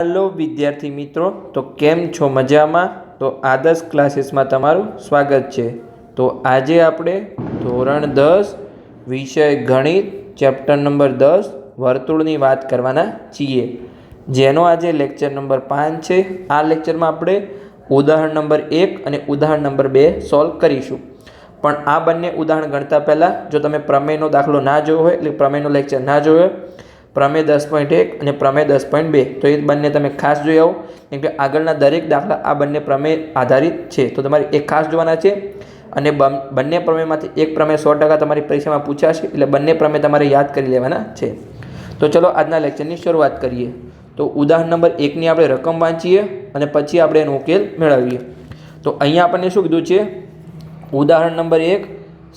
Hello વિદ્યાર્થી મિત્રો, તો કેમ છો મજામાં? તો આદર્શ ક્લાસીસમાં તમારું સ્વાગત છે. તો આજે આપણે ધોરણ દસ, વિષય ગણિત, ચેપ્ટર નંબર દસ, વર્તુળની વાત કરવાના છીએ. જેનો આજે લેક્ચર નંબર પાંચ છે. આ લેક્ચરમાં આપણે ઉદાહરણ નંબર એક અને ઉદાહરણ નંબર બે સોલ્વ કરીશું. પણ આ બંને ઉદાહરણ ગણતા પહેલાં, જો તમે પ્રમેયનો દાખલો ના જોયો હોય, એટલે પ્રમેયનો લેક્ચર ના જોયો હોય પ્રમેય દસ પોઈન્ટ એક અને પ્રમેય દસ પોઈન્ટ બે. તો એ બંને તમે ખાસ જોઈ આવો. કેમ કે આગળના દરેક દાખલા આ બંને પ્રમેય આધારિત છે. તો તમારે એ ખાસ જોવાના છે અને બંને પ્રમેયમાંથી એક પ્રમેય સો ટકા તમારી પરીક્ષામાં પૂછાશે. એટલે બંને પ્રમેય તમારે યાદ કરી લેવાના છે. તો ચલો આજના લેક્ચરની શરૂઆત કરીએ. તો ઉદાહરણ નંબર એકની આપણે રકમ વાંચીએ અને પછી આપણે એનો ઉકેલ મેળવીએ. તો અહીંયા આપણને શું કીધું છે? ઉદાહરણ નંબર એક,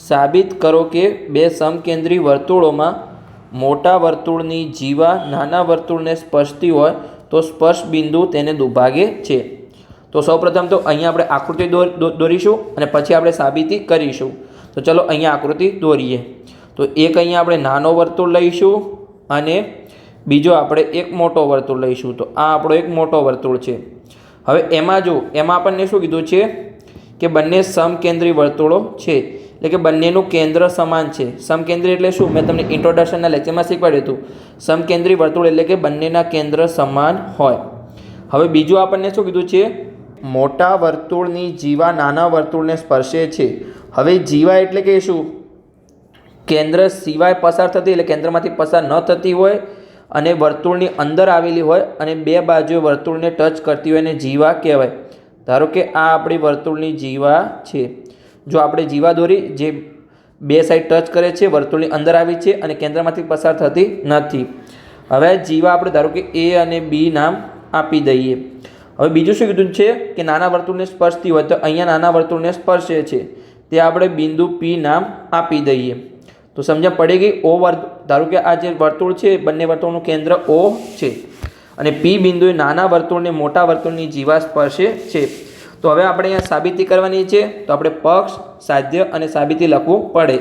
સાબિત કરો કે બે સમકેન્દ્રી વર્તુળોમાં મોટા વર્તુળની જીવા નાના વર્તુળને સ્પર્શતી હોય તો સ્પર્શ બિંદુ તેને દુભાગે છે. તો સૌપ્રથમ તો અહીંયા આપણે આકૃતિ દોર દોરીશું અને પછી આપણે સાબિતી કરીશું. તો ચલો અહીંયા આકૃતિ દોરીએ. તો એક અહીંયા આપણે નાનો વર્તુળ લઈશું અને બીજો આપણે એક મોટો વર્તુળ લઈશું. તો આ આપણો એક મોટો વર્તુળ છે. હવે એમાં જો, એમાં આપણને શું કીધું છે કે બંને સમકેન્દ્રી વર્તુળો છે. એટલે કે બંનેનું કેન્દ્ર સમાન છે. સમકેન્દ્રી એટલે શું? મેં તમને ઇન્ટ્રોડક્શનના લેક્ચરમાં શીખવાડ્યું હતું. સમકેન્દ્રી વર્તુળ એટલે કે બંનેના કેન્દ્ર સમાન હોય. હવે બીજું આપણને શું કીધું છે? મોટા વર્તુળની જીવા નાના વર્તુળને સ્પર્શે છે. હવે જીવા એટલે કે શું? કેન્દ્ર સિવાય પસાર થતી એટલે કેન્દ્રમાંથી પસાર ન થતી હોય અને વર્તુળની અંદર આવેલી હોય અને બે બાજુએ વર્તુળને ટચ કરતી હોય એને જીવા કહેવાય. ધારો કે આ આપણી વર્તુળની જીવા છે. જો આપણે જીવા દોરી જે બે સાઈડ ટચ કરે છે, વર્તુળની અંદર આવી છે અને કેન્દ્રમાંથી પસાર થતી નથી. હવે જીવા આપણે ધારો કે એ અને બી નામ આપી દઈએ. હવે બીજું શું કીધું છે કે નાના વર્તુળને સ્પર્શતી હોય તો અહીંયા નાના વર્તુળને સ્પર્શે છે. તે આપણે બિંદુ પી નામ આપી દઈએ. તો સમજણ પડી ગઈ? ઓ વર્ત ધારો કે આ જે વર્તુળ છે, બંને વર્તુળનું કેન્દ્ર ઓ છે. અને પી બિંદુએ નાના વર્તુળને મોટા વર્તુળની જીવા સ્પર્શે છે. તો હવે આપણે અહીંયા સાબિતી કરવાની છે, તો આપણે પક્ષ, સાધ્ય અને સાબિતી લખવું પડે.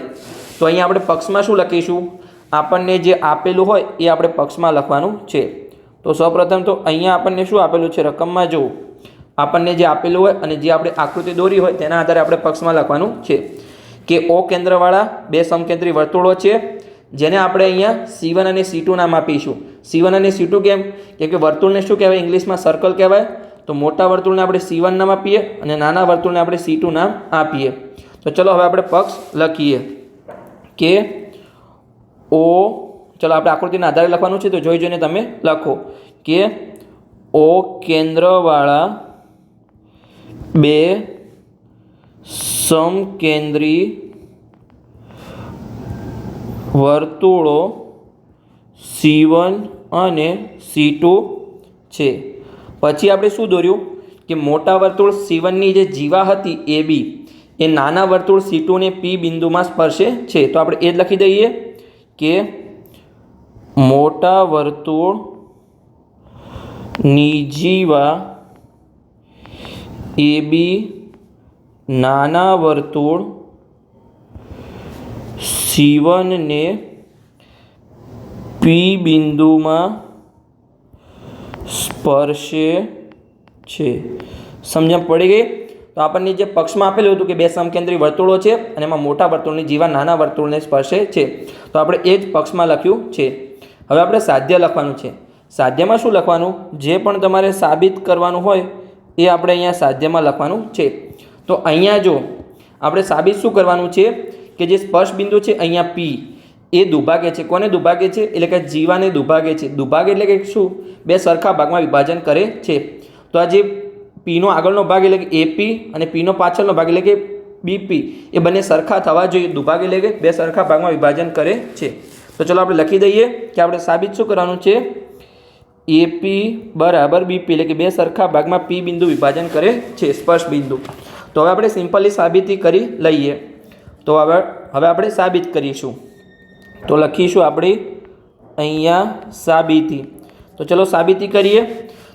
તો અહીંયા આપણે પક્ષમાં શું લખીશું? આપણને જે આપેલું હોય એ આપણે પક્ષમાં લખવાનું છે. તો સૌપ્રથમ તો અહીંયા આપણને શું આપેલું છે? રકમમાં જોવું આપણને જે આપેલું હોય અને જે આપણે આકૃતિ દોરી હોય તેના આધારે આપણે પક્ષમાં લખવાનું છે. કે ઓ કેન્દ્રવાળા, બે સમકેન્દ્રી વર્તુળો છે, જેને આપણે અહીંયા સી અને સી ટુ નામ આપીશું. સી અને સી ટુ કેમ? કેમ કે વર્તુળને શું કહેવાય? ઇંગ્લિશમાં સર્કલ કહેવાય. તો મોટા વર્તુળને આપણે સી વન નામ આપીએ અને નાના વર્તુળને આપણે સી ટુ નામ આપીએ. તો ચલો હવે આપણે પક્ષ લખીએ. કે ઓ ચલો આપણે આકૃતિના આધારે લખવાનું છે તો જોઈ જોઈને તમે લખો. કે ઓ કેન્દ્રવાળા બે સમકેન્દ્રી વર્તુળો સી વન અને સી ટુ છે. પછી આપણે શું દોર્યું? કે મોટા વર્તુળ સીવનની જે જીવા હતી એ બી એ નાના વર્તુળ સી ટુને પી બિંદુમાં સ્પર્શે છે. તો આપણે એ જ લખી દઈએ કે મોટા વર્તુળની જીવા એ બી નાના વર્તુળ સીવનને પી બિંદુમાં સ્પર્શે છે. સમજણ પડી ગઈ? તો આપણને જે પક્ષમાં આપેલું હતું કે બે સમકેન્દ્રી વર્તુળો છે અને એમાં મોટા વર્તુળની જીવા નાના વર્તુળને સ્પર્શે છે. તો આપણે એ જ પક્ષમાં લખ્યું છે. હવે આપણે સાધ્ય લખવાનું છે. સાધ્યમાં શું લખવાનું? જે પણ તમારે સાબિત કરવાનું હોય એ આપણે અહીંયા સાધ્યમાં લખવાનું છે. તો અહીંયા જો આપણે સાબિત શું કરવાનું છે? કે જે સ્પર્શ બિંદુ છે અહીંયા પી એ દુભાગે છે. કોને દુભાગે છે? એટલે કે જીવાને દુભાગે છે. દુભાગ એટલે કે શું? બે સરખા ભાગમાં વિભાજન કરે છે. તો આ જે પીનો આગળનો ભાગ એટલે કે એપી અને પીનો પાછળનો ભાગ એટલે કે બીપી, એ બંને સરખા થવા જોઈએ. દુભાગ એટલે કે બે સરખા ભાગમાં વિભાજન કરે છે. તો ચલો આપણે લખી દઈએ કે આપણે સાબિત શું કરવાનું છે? એપી બરાબર બીપી એટલે કે બે સરખા ભાગમાં પી બિંદુ વિભાજન કરે છે. સ્પર્શ બિંદુ. તો હવે આપણે સિમ્પલી સાબિતી કરી લઈએ. તો હવે હવે આપણે સાબિત કરીશું. તો લખીશું આપણે અહીંયા સાબિતી. તો ચલો સાબિતી કરીએ.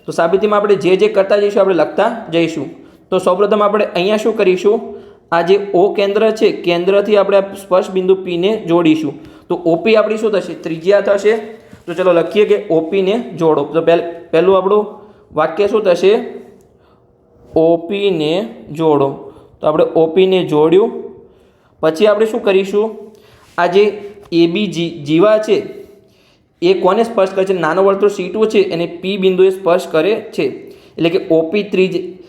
તો સાબિતીમાં આપણે જે જે કરતા જઈશું આપણે લખતા જઈશું. તો સૌપ્રથમ આપણે અહીંયા શું કરીશું? આ જે ઓ કેન્દ્ર છે, કેન્દ્રથી આપણે સ્પર્શ બિંદુ પીને જોડીશું. તો ઓપી આપણી શું થશે? ત્રિજ્યા થશે. તો ચલો લખીએ કે ઓપીને જોડો. તો પહેલું આપણું વાક્ય શું થશે? ઓપીને જોડો. તો આપણે ઓપીને જોડ્યું. પછી આપણે શું કરીશું? આ જે એબી જીવા છે? એ કોને સ્પર્શ કરે છે? નાનો વર્તુળ સી ટુ છે એને પી બિંદુએ સ્પર્શ કરે છે. એટલે કે ઓપી ત્રિજ,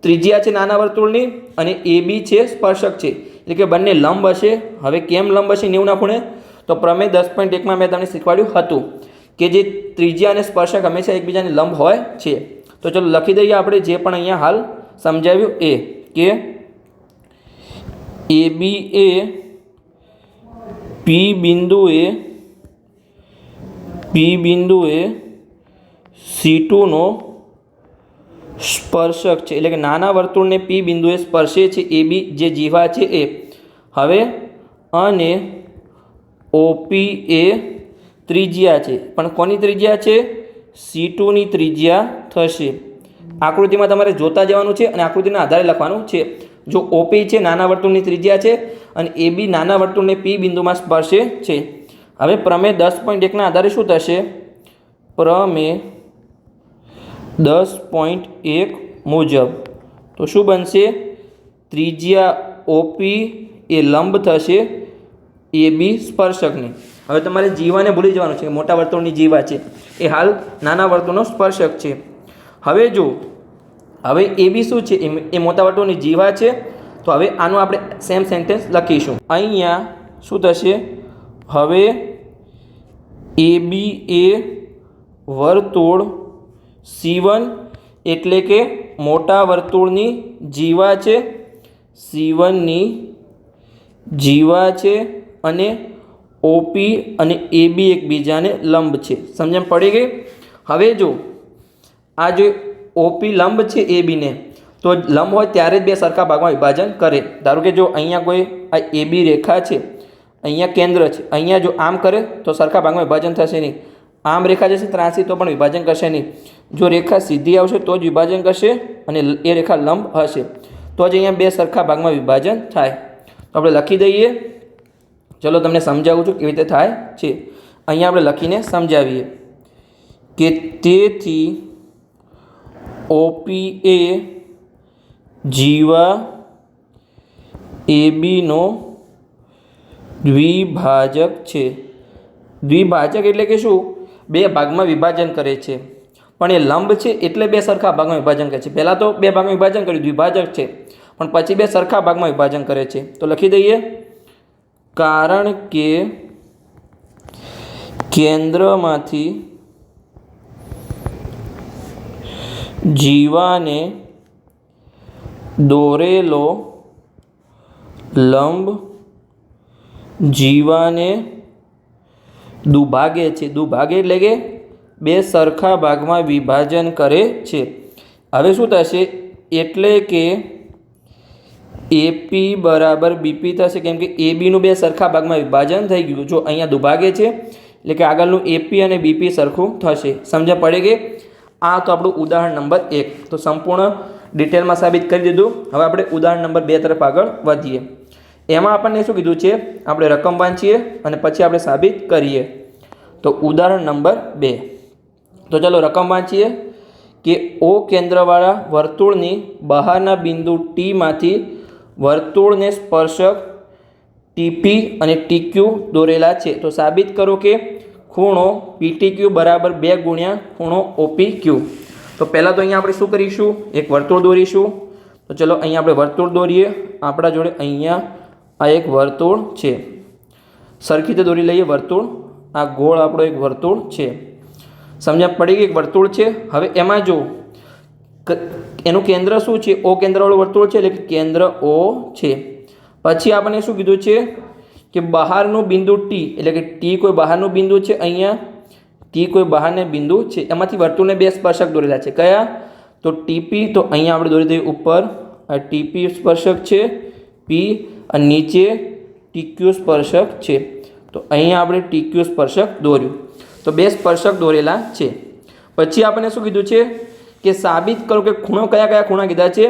ત્રિજ્યા છે નાના વર્તુળની અને એ બી છે સ્પર્શક છે. એટલે કે બંને લંબ હશે. હવે કેમ લંબ હશે નેવું ખૂણે? તો પ્રમેય દસ પોઈન્ટ એકમાં મેં તમને શીખવાડ્યું હતું કે જે ત્રિજ્યા અને સ્પર્શક હંમેશા એકબીજાને લંબ હોય છે. તો ચલો લખી દઈએ આપણે જે પણ અહીંયા હાલ સમજાવ્યું એ કે એ બી એ પી બિંદુએ પી બિંદુએ સી ટુનો સ્પર્શક છે. એટલે કે નાના વર્તુળને પી બિંદુએ સ્પર્શે છે. એ બી જે જીવા છે એ. હવે, અને ઓપી એ ત્રિજ્યા છે. પણ કોની ત્રિજ્યા છે? સી ટુની ત્રિજ્યા થશે. આકૃતિમાં તમારે જોતા જવાનું છે અને આકૃતિના આધારે લખવાનું છે. જો ઓપી છે, નાના વર્તુળની ત્રિજ્યા છે અને એ બી નાના વર્તુળને પી બિંદુમાં સ્પર્શે છે. હવે પ્રમેય દસ પોઈન્ટ એકના આધારે શું થશે? પ્રમેય દસ પોઈન્ટ એક મુજબ. તો શું બનશે? ત્રિજ્યા ઓપી એ લંબ થશે એ બી સ્પર્શકની. હવે તમારે જીવાને ભૂલી જવાનું છે મોટા વર્તુળની જીવા છે. એ હાલ નાના વર્તુળનો સ્પર્શક છે. હવે જો હવે એ બી શું છે? એ- એ મોટા વર્તુળની જીવા છે. તો હવે આનું આપણે સેમ સેન્ટેન્સ લખીશું. અહીંયા શું થશે? હવે એ બી એ વર્તુળ સીવન એટલે કે મોટા વર્તુળની જીવા છે. સીવનની જીવા છે અને ઓપી અને એ બી એકબીજાને લંબ છે. સમજણ પડી ગઈ? હવે જો, આ જે ઓપી લંબ છે એ બીને. તો લંબ હોય ત્યારે જ બે સરખા ભાગમાં વિભાજન કરે. ધારો કે જો અહીંયા કોઈ આ એ બી રેખા છે, અહીંયા કેન્દ્ર છે, અહીંયા જો આમ કરે તો સરખા ભાગમાં વિભાજન થશે નહીં. આમ રેખા જશે ત્રાસી તો પણ વિભાજન કરશે નહીં. જો રેખા સીધી આવશે તો જ વિભાજન કરશે અને એ રેખા લંબ હશે. તો જ અહીંયા બે સરખા ભાગમાં વિભાજન થાય. તો આપણે લખી દઈએ. ચલો તમને સમજાવું છું કેવી રીતે થાય છે. અહીંયા આપણે લખીને સમજાવીએ કે તેથી ઓપી એ જીવા એ બીનો દ્વિભાજક છે. દ્વિભાજક એટલે કે શું? બે ભાગમાં વિભાજન કરે છે. પણ એ લંબ છે એટલે બે સરખા ભાગમાં વિભાજન કરે છે. પહેલાં તો બે ભાગમાં વિભાજન કર્યું, દ્વિભાજક છે. પણ પછી બે સરખા ભાગમાં વિભાજન કરે છે. તો લખી દઈએ. કારણ કે કેન્દ્રમાંથી જીવાને દોરેલો લંબ જીવાને દુભાગે છે. દુભાગે એટલે કે બે સરખા ભાગમાં વિભાજન કરે છે. હવે શું થશે? એટલે કે એપી બરાબર બીપી થશે. કેમ કે એ બીનું બે સરખા ભાગમાં વિભાજન થઈ ગયું. જો અહીંયા દુભાગે છે, એટલે કે આગળનું એપી અને બીપી સરખું થશે. સમજ પડે કે આ તો આપણું ઉદાહરણ નંબર એક. તો સંપૂર્ણ ડિટેલમાં સાબિત કરી દીધું. હવે આપણે ઉદાહરણ નંબર બે તરફ આગળ વધીએ. એમાં આપણને શું કીધું છે? આપણે રકમ વાંચીએ અને પછી આપણે સાબિત કરીએ. તો ઉદાહરણ નંબર બે. તો ચાલો રકમ વાંચીએ કે ઓ કેન્દ્રવાળા વર્તુળની બહારના બિંદુ ટીમાંથી વર્તુળને સ્પર્શક ટીપી અને ટીક્યુ દોરેલા છે. તો સાબિત કરો કે ખૂણો પીટીક્યુ બરાબર બે ગુણ્યા ખૂણો ઓપી ક્યુ તો પહેલાં તો અહીંયા આપણે શું કરીશું? એક વર્તુળ દોરીશું. તો ચલો અહીંયા આપણે વર્તુળ દોરીએ. આપણા જોડે અહીંયા આ એક વર્તુળ છે. સરખી રીતે દોરી લઈએ વર્તુળ. આ ગોળ આપણો એક વર્તુળ છે. સમજ્યા પડી ગઈ એક વર્તુળ છે? હવે એમાં જો એનું કેન્દ્ર શું છે? ઓ કેન્દ્રવાળું વર્તુળ છે એટલે કે કેન્દ્ર ઓ છે. પછી આપણને શું કીધું છે? કે બહારનું બિંદુ ટી એટલે કે ટી કોઈ બહારનું બિંદુ છે અહીંયા? ટી કોઈ બહારને બિંદુ છે. એમાંથી વર્તુળને બે સ્પર્શક દોરેલા છે. કયા? તો ટીપી તો અહીંયા આપણે દોરી દઈએ ઉપર. ટીપી સ્પર્શક છે પી અને નીચે ટીક્યુ સ્પર્શક છે. તો અહીંયા આપણે ટીક્યુ સ્પર્શક દોર્યું. તો બે સ્પર્શક દોરેલા છે. પછી આપણને શું કીધું છે? કે સાબિત કરો કે ખૂણો કયા કયા ખૂણા કીધા છે?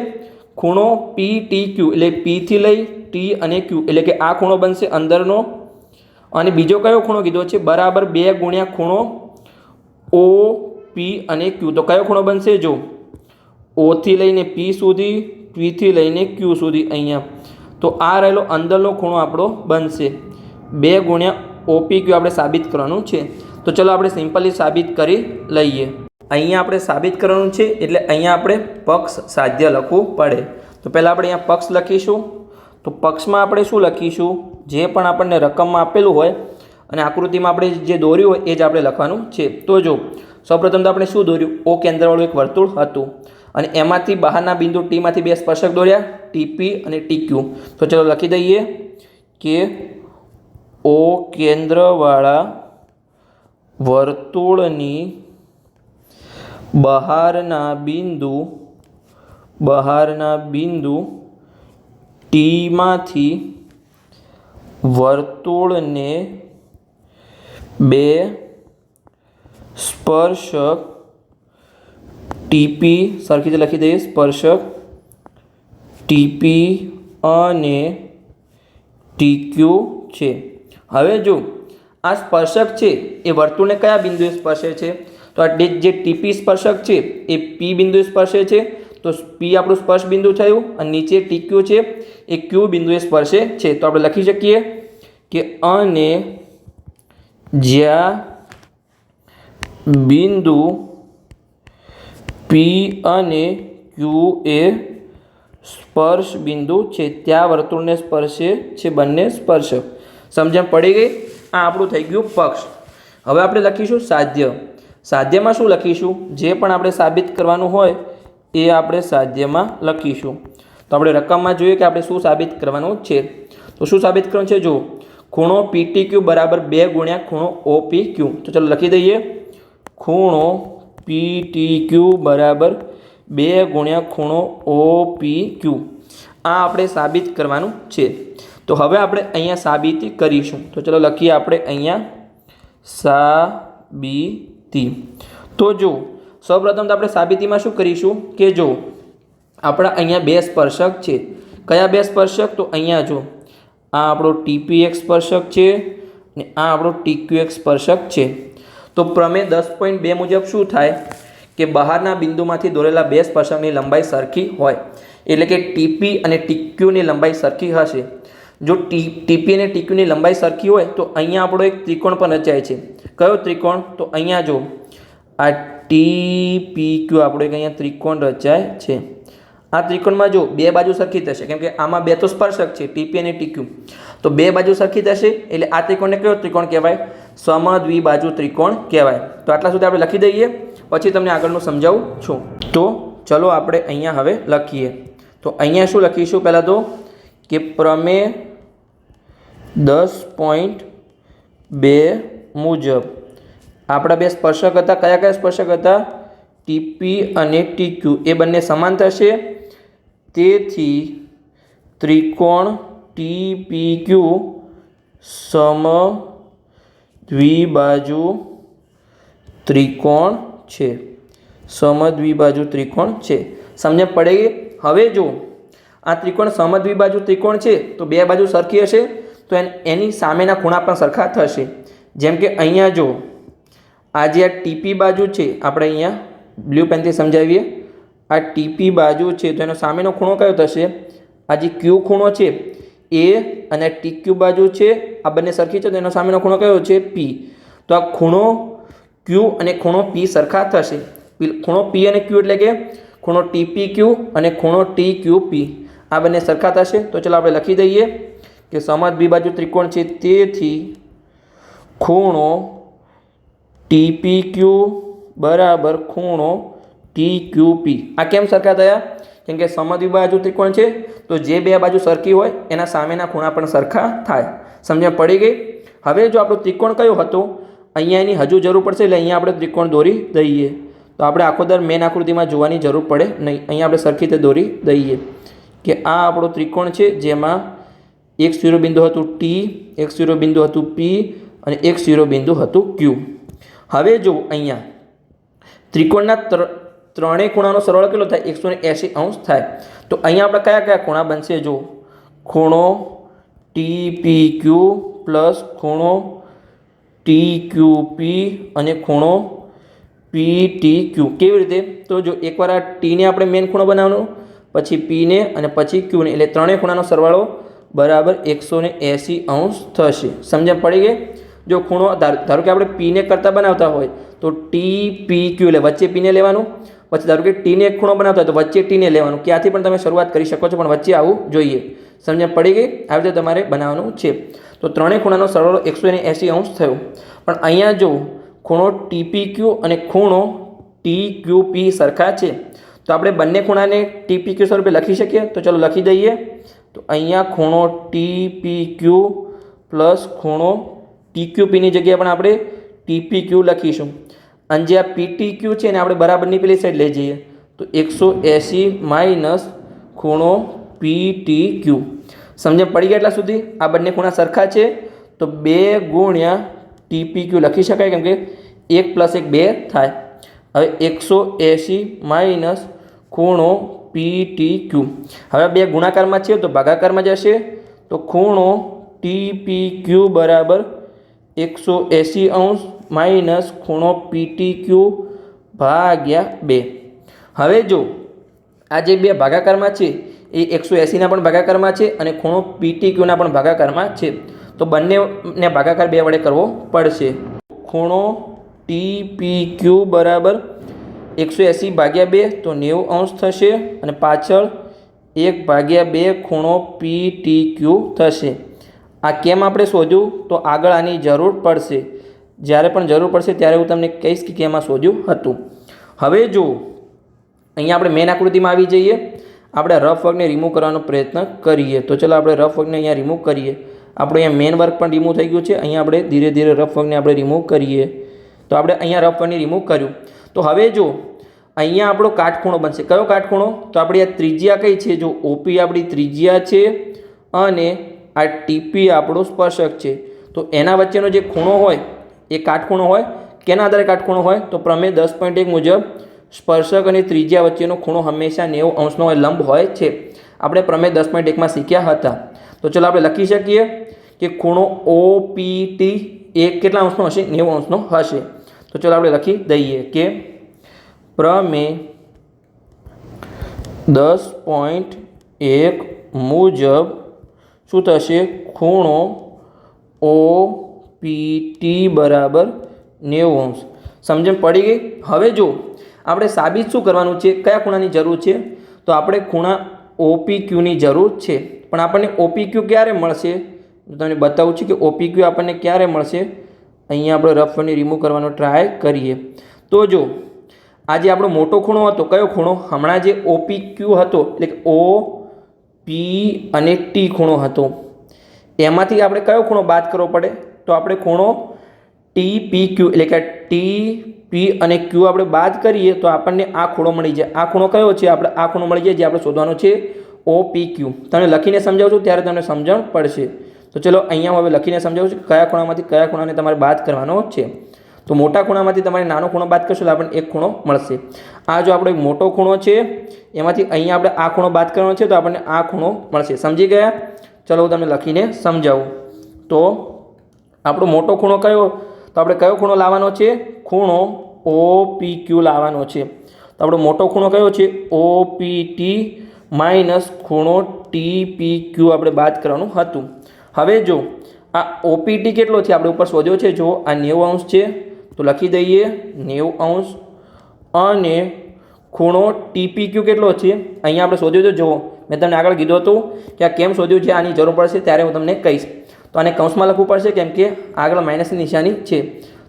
ખૂણો પી ટી ક્યુ એટલે પીથી લઈ ટી અને ક્યુ એટલે કે આ ખૂણો બનશે અંદરનો. અને બીજો કયો ખૂણો કીધો છે? બરાબર બે ગુણ્યા ખૂણો ઓ પી અને ક્યુ તો કયો ખૂણો બનશે? જો ઓથી લઈને પી સુધી પીથી લઈને ક્યુ સુધી અહીંયા. તો આ રહેલો અંદરનો ખૂણો આપણો બનશે. બે ગુણ્યા ઓપી ક્યુ આપણે સાબિત કરવાનું છે. તો ચલો આપણે સિમ્પલી સાબિત કરી લઈએ. અહીંયા આપણે સાબિત કરવાનું છે, એટલે અહીંયા આપણે પક્ષ સાધ્ય લખવું પડે. તો પહેલાં આપણે અહીંયા પક્ષ લખીશું. તો પક્ષમાં આપણે શું લખીશું? જે પણ આપણને રકમમાં આપેલું હોય અને આકૃતિમાં આપણે જે દોર્યું હોય એ જ આપણે લખવાનું છે. તો જો, સૌપ્રથમ તો આપણે શું દોર્યું? ઓ કેન્દ્રવાળું એક વર્તુળ હતું અને એમાંથી બહારના બિંદુ ટીમાંથી બે સ્પર્શક દોર્યા ટીપી અને ટીક્યુ તો ચલો લખી દઈએ કે ઓ કેન્દ્રવાળા વર્તુળની બહારના બિંદુ બહારના બિંદુ ટીમાંથી વર્તુળને બે સ્પર્શક ટીપી સરખી રીતે લખી દઈએ, સ્પર્શક ટીપી અને ટીક્યુ છે. હવે જો આ સ્પર્શક છે, એ વર્તુળને કયા બિંદુએ સ્પર્શે છે? તો આ જે ટીપી સ્પર્શક છે, એ પી બિંદુએ સ્પર્શે છે. તો પી આપણું સ્પર્શ બિંદુ થયું અને નીચે ટીક્યુ છે. એ ક્યુ બિંદુએ સ્પર્શે છે. તો આપણે લખી શકીએ કે અને જ્યાં બિંદુ પી અને ક્યુ એ સ્પર્શ બિંદુ છે. ત્યાં વર્તુળને સ્પર્શે છે. બંને સ્પર્શ. સમજણ પડી ગઈ? આ આપણું થઈ ગયું પક્ષ. હવે આપણે લખીશું સાધ્ય. સાધ્યમાં શું લખીશું? જે પણ આપણે સાબિત કરવાનું હોય એ આપણે સાધ્યમાં લખીશું. તો આપણે રકમમાં જોઈએ કે આપણે શું સાબિત કરવાનું છે. તો શું સાબિત કરવાનું છે? જો ખૂણો પીટી ક્યુ બરાબર બે ગુણ્યા ખૂણો ઓપી ક્યુ તો ચલો લખી દઈએ. ખૂણો પીટી ક્યુ બરાબર બે ગુણ્યા ખૂણો ઓ પી ક્યુ આ આપણે સાબિત કરવાનું છે. તો હવે આપણે અહીંયા સાબિતી કરીશું. તો ચલો લખીએ આપણે અહીંયા સાબિતી. તો જો સૌપ્રથમ તો આપણે સાબિતીમાં શું કરીશું કે જો આપણા અહીંયા બે સ્પર્શક છે. કયા બે સ્પર્શક? તો અહીંયા જો આ આપણો ટીપી એક સ્પર્શક છે અને આ આપણો એક સ્પર્શક છે. તો પ્રમેય દસ પોઈન્ટ બે મુજબ શું થાય? કે બહારના બિંદુમાંથી દોરેલા બે સ્પર્શકની લંબાઈ સરખી હોય. એટલે કે ટીપી અને ટીક્યુની લંબાઈ સરખી હશે. જો ટી ટીપી અને ટીક્યુની લંબાઈ સરખી હોય તો અહીંયા આપણો એક ત્રિકોણ પણ રચાય છે. કયો ત્રિકોણ? તો અહીંયા જો આ ટી ક્યુ આપણો અહીંયા ત્રિકોણ રચાય છે. આ ત્રિકોણમાં જો બે બાજુ સરખી થશે, કેમ કે આમાં બે તો સ્પર્શક છે ટીપી અને ટીક્યુ તો બે બાજુ સરખી થશે, એટલે આ ત્રિકોણને કયો ત્રિકોણ કહેવાય? સમદ્વિબાજુ ત્રિકોણ કહેવાય. તો આટલા સુધી આપણે લખી દઈએ, પછી તમને આગળનું સમજાવું છું. તો ચલો આપણે અહીંયા હવે લખીએ. તો અહીંયા શું લખીશું પહેલાં તો? કે પ્રમેય દસ પોઈન્ટ બે મુજબ. આપણા બે સ્પર્શક હતા. કયા કયા સ્પર્શક હતા? ટીપી અને ટીક્યુ એ બંને સમાન થશે. તેથી ત્રિકોણ ટીપીક્યુ સમ દ્વિબાજુ ત્રિકોણ છે. સમદ્વિબાજુ ત્રિકોણ છે. સમજ પડે હવે જો આ ત્રિકોણ સમદ્વિબાજુ ત્રિકોણ છે, તો બે બાજુ સરખી હશે. તો એન- સામેના ખૂણા પણ સરખા થશે. જેમ કે અહીંયા જો આ જે આ ટીપી બાજુ છે, આપણે અહીંયા બ્લુ પેનથી સમજાવીએ. આ ટીપી બાજુ છે, તો એનો સામેનો ખૂણો કયો થશે? આ જે ક્યુ ખૂણો છે એ અને ટીક્યુ બાજુ છે, આ બંને સરખી છે, તો એનો સામેનો ખૂણો કયો છે? પી તો આ ખૂણો ક્યુ અને ખૂણો પી સરખા થશે. ખૂણો પી અને ક્યુ એટલે કે ખૂણો ટીપી ક્યુ અને ખૂણો ટી ક્યુ પી આ બંને સરખા થશે? તો ચલો આપણે લખી દઈએ કે સમાજ બી બાજુ ત્રિકોણ છે, તેથી ખૂણો ટીપી ક્યુ બરાબર ખૂણો ટી ક્યુ પી આ કેમ સરખા થયા? કેમ કે સમદ્વિબાજુ ત્રિકોણ છે, તો જે બે બાજુ સરખી હોય, એના સામેના ખૂણા પણ સરખા થાય. સમજણ પડી ગઈ? હવે જો આપણો ત્રિકોણ કયો હતો અહીંયા એની હજુ જરૂર પડશે, એટલે અહીંયા આપણે ત્રિકોણ દોરી દઈએ. તો આપણે આખો દર મેન આકૃતિમાં જોવાની જરૂર પડે, નહીં, અહીંયા આપણે સરખી રીતે દોરી દઈએ. કે આ આપણો ત્રિકોણ છે, જેમાં એક શિરોબિંદુ હતું ટી, એક શિરોબિંદુ હતું પી, અને એક શિરોબિંદુ હતું ક્યુ. હવે જો અહીંયા. ત્રિકોણના ત્ર, ત્રણેય ખૂણાનો સરવાળો કેટલો થાય? એકસો એંશી અંશ થાય. તો અહીંયા આપણે કયા કયા ખૂણા બનશે? જો ખૂણો ટી પી ક્યુ પ્લસ ખૂણો ટી ક્યુ પી અને ખૂણો પી ટી ક્યુ કેવી રીતે? તો જો એકવાર આ ટીને આપણે મેન ખૂણો બનાવવાનો, પછી પીને અને પછી ક્યુને, એટલે ત્રણેય ખૂણાનો સરવાળો બરાબર એકસો એંસી અંશ થશે. સમજણ પડી ગઈ? જો ખૂણો ધારો કે આપણે પીને કરતાં બનાવતા હોય, તો ટી પી ક્યુ એટલે વચ્ચે પીને લેવાનું પછી ધારો કે ટીને એક ખૂણો બનાવતા હોય, તો વચ્ચે ટીને લેવાનું. ક્યાંથી પણ તમે શરૂઆત કરી શકો છો, પણ વચ્ચે આવું જોઈએ. સમજણ પડી ગઈ? આવી રીતે તમારે બનાવવાનું છે. તો ત્રણેય ખૂણાનો સરવાળો એકસો ને એંસી અંશ થયો. પણ અહીંયા જો ખૂણો ટીપી ક્યુ અને ખૂણો ટી ક્યુ પી સરખા છે, તો આપણે બંને ખૂણાને ટીપી ક્યુ સ્વરૂપે લખી શકીએ? તો ચલો લખી દઈએ. તો અહીંયા ખૂણો ટી પી ક્યુ પ્લસ ખૂણો ક્યુ જગ્યાએ પણ આપણે ટીપી ક્યુ લખીશું. અને જે આ પીટી ક્યુ છે એને આપણે બરાબરની પેલી સાઈડ લઈ જઈએ. તો એકસો એંસી માઇનસ ખૂણો પી ટી ક્યુ સમજણ પડી ગયા એટલા સુધી? આ બંને ખૂણા સરખા છે? તો બે ગુણ્યા ટીપી ક્યુ લખી શકાય, કેમ કે એક પ્લસ એક બે થાય. હવે એકસો એંસી માઇનસ ખૂણો પી ટી ક્યુ હવે બે ગુણાકારમાં છે તો ભાગાકારમાં જશે. તો ખૂણો ટી ક્યુ બરાબર એકસો એંસી અંશ માઇનસ ખૂણો પીટી ક્યુ ભાગ્યા બે. હવે જો આ જે બે ભાગાકારમાં છે, એ એકસો એંસીના પણ ભાગાકારમાં છે અને ખૂણો પીટી ક્યુના પણ ભાગાકારમાં છે. તો બંનેને ભાગાકાર બે વડે કરવો પડશે. ખૂણો ટી પી ક્યુ બરાબર એકસો એંસી ભાગ્યા બે તો નેવું અંશ થશે અને પાછળ એક ભાગ્યા બે ખૂણો પી ટી ક્યુ થશે. આ કેમ આપણે શોધ્યું? તો આગળ આની જરૂર પડશે. જ્યારે પણ જરૂર પડશે ત્યારે હું તમને કહીશ કે કેમાં શોધ્યું હતું. હવે જો અહીંયા આપણે મેન આકૃતિમાં આવી જઈએ. આપણે રફ વર્કને રિમૂવ કરવાનો પ્રયત્ન કરીએ. તો ચલો આપણે રફ વર્કને અહીંયા રિમૂવ કરીએ. આપણે અહીંયા મેન વર્ક પણ રિમૂવ થઈ ગયું છે. અહીંયા આપણે ધીરે ધીરે રફ વર્કને આપણે રિમૂવ કરીએ. તો આપણે અહીંયા રફ વર્કને રિમૂવ કર્યું. તો હવે જો અહીંયા આપણો કાટખૂણો બનશે. કયો કાટખૂણો? તો આપણી આ ત્રિજ્યા કઈ છે? જો ઓપી આપણી ત્રિજ્યા છે અને આ ટીપી આપણો સ્પર્શક છે. તો એના વચ્ચેનો જે ખૂણો હોય, એ કાટખૂણો હોય, કેના આધારે કાટખૂણો હોય, તો પ્રમેય દસ પોઈન્ટ એક મુજબ સ્પર્શક અને ત્રિજ્યા વચ્ચેનો ખૂણો હંમેશા નેવું અંશનો હોય લંબ હોય છે. આપણે પ્રમેય દસ પોઈન્ટ એકમાં શીખ્યા હતા. તો ચલો આપણે લખી શકીએ કે ખૂણો ઓ પી ટી એ કેટલા અંશનો હશે? નેવું અંશનો હશે. તો ચલો આપણે લખી દઈએ કે પ્રમેય દસ પોઈન્ટ એક મુજબ શું થશે? ખૂણો ઓ પી ટી બરાબર નેવું અંશ. સમજણ પડી ગઈ? હવે જો આપણે સાબિત શું કરવાનું છે? કયા ખૂણાની જરૂર છે? તો આપણે ખૂણા ઓપી ક્યુની જરૂર છે. પણ આપણને ઓપી ક્યુ ક્યારે મળશે? તમને બતાવું છું કે ઓપી ક્યુ આપણને ક્યારે મળશે? અહીંયા આપણે રફને રિમૂવ કરવાનો ટ્રાય કરીએ. તો જો આ જે આપણો મોટો ખૂણો હતો. કયો ખૂણો? હમણાં જે ઓપી ક્યુ હતો, એટલે ઓ પી અને ટી ખૂણો હતો. એમાંથી આપણે કયો ખૂણો બાદ કરવો પડે? તો આપણે ખૂણો ટી પી ક્યુ એટલે કે ટી પી અને ક્યુ આપણે બાદ કરીએ તો આપણને આ ખૂણો મળી જાય. આ ખૂણો કયો છે? આપણે આ ખૂણો મળી જાય જે આપણે શોધવાનો છે ઓ પી ક્યુ તમને લખીને સમજાવું છું ત્યારે તમને સમજણ પડશે. તો ચલો અહીંયા હું હવે લખીને સમજાવું છું કયા ખૂણામાંથી કયા ખૂણાને તમારે બાદ કરવાનો છે. તો મોટા ખૂણામાંથી તમારે નાનો ખૂણો બાદ કરશો તો આપણને એક ખૂણો મળશે. આ જો આપણો એક મોટો ખૂણો છે, એમાંથી અહીંયા આપણે આ ખૂણો બાદ કરવાનો છે તો આપણને આ ખૂણો મળશે. સમજી ગયા? ચલો હું તમને લખીને સમજાવું. તો આપણો મોટો ખૂણો કયો? તો આપણે કયો ખૂણો લાવવાનો છે? ખૂણો ઓ પી ક્યુ લાવવાનો છે. તો આપણો મોટો ખૂણો કયો છે? ઓ પી ટી માઇનસ ખૂણો ટી પી ક્યુ આપણે બાદ કરવાનું હતું. હવે જો, આ ઓપીટી કેટલો છે? આપણે ઉપર શોધ્યો છે. જો આ નેવું અંશ છે તો લખી દઈએ નેવું અંશ અને ખૂણો ટીપી ક્યુ કેટલો છે? અહીંયા આપણે શોધ્યો તો જુઓ. મેં તમને આગળ કીધું હતું કે આ કેમ શોધ્યું છે, આની જરૂર પડશે ત્યારે હું તમને કહીશ. તો આને કૌંસમાં લખવું પડશે કેમ કે આગળ માઇનસની નિશાની છે.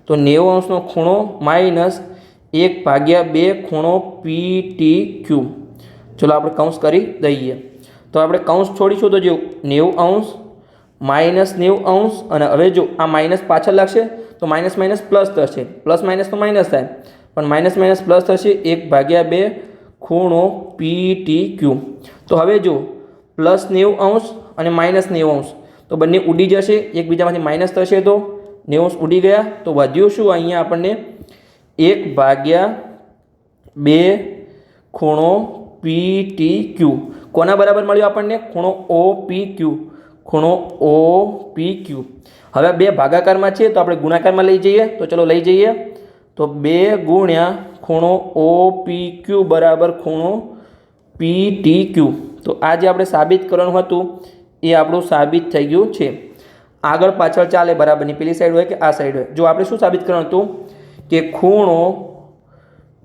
તો નેવું અંશનો ખૂણો માઇનસ એક ભાગ્યા બે ખૂણો પી ટી ક્યુ ચલો આપણે કૌંસ કરી દઈએ. તો આપણે કૌંસ છોડીશું તો જો નેવું અંશ માઇનસ નેવું અંશ અને હવે જો આ માઇનસ પાછળ લાગશે તો માઇનસ માઇનસ પ્લસ થશે. પ્લસ માઇનસ તો માઇનસ થાય. પણ માઇનસ માઇનસ પ્લસ થશે એક ભાગ્યા બે ખૂણો પી ટી ક્યુ તો હવે જો પ્લસ નેવું અંશ અને માઇનસ નેવું અંશ. તો બંને ઉડી જશે. એકબીજામાંથી માઇનસ થશે તો નેવું ઉડી ગયા. તો વધ્યું શું? અહીંયા આપણને એક ભાગ્યા બે ખૂણો પી ટી ક્યુ કોના બરાબર મળ્યો આપણને? ખૂણો ઓ પી ક્યુ ખૂણો ઓ પી ક્યુ હવે બે ભાગાકારમાં છે તો આપણે ગુણાકારમાં લઈ જઈએ. તો ચલો લઈ જઈએ. તો બે ગુણ્યા ખૂણો ઓ પી ક્યુ બરાબર ખૂણો પી ટી ક્યુ. તો આ જે આપણે સાબિત કરવાનું હતું, એ આપણું સાબિત થઈ ગયું છે. આગળ પાછળ ચાલે બરાબરની. પેલી સાઈડ હોય કે આ સાઈડ હોય? જો આપણે શું સાબિત કરવાનું હતું? કે ખૂણો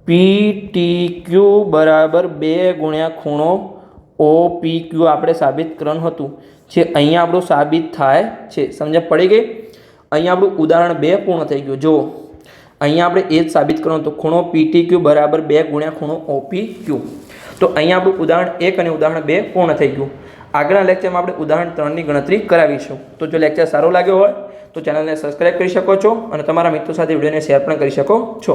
પી ટી ક્યુ બરાબર બે ગુણ્યા ખૂણો ઓ પી ક્યુ આપણે સાબિત કરવાનું હતું. જે અહીંયા આપણું સાબિત થાય છે. સમજ પડી ગઈ? અહીંયા આપણું ઉદાહરણ બે પૂર્ણ થઈ ગયું. જુઓ. અહીંયા આપણે એ જ સાબિત કરવાનું. તો ખૂણો પીટી ક્યુ બરાબર બે ગુણ્યા ખૂણો ઓપી ક્યુ તો અહીંયા આપણું ઉદાહરણ એક અને ઉદાહરણ બે પૂર્ણ થઈ ગયું. આગળના લેક્ચરમાં આપણે ઉદાહરણ ત્રણની ગણતરી કરાવીશું. તો જો લેક્ચર સારો લાગ્યો હોય, તો ચેનલને સબસ્ક્રાઈબ કરી શકો છો અને તમારા મિત્રો સાથે વિડીયોને શેર પણ કરી શકો છો.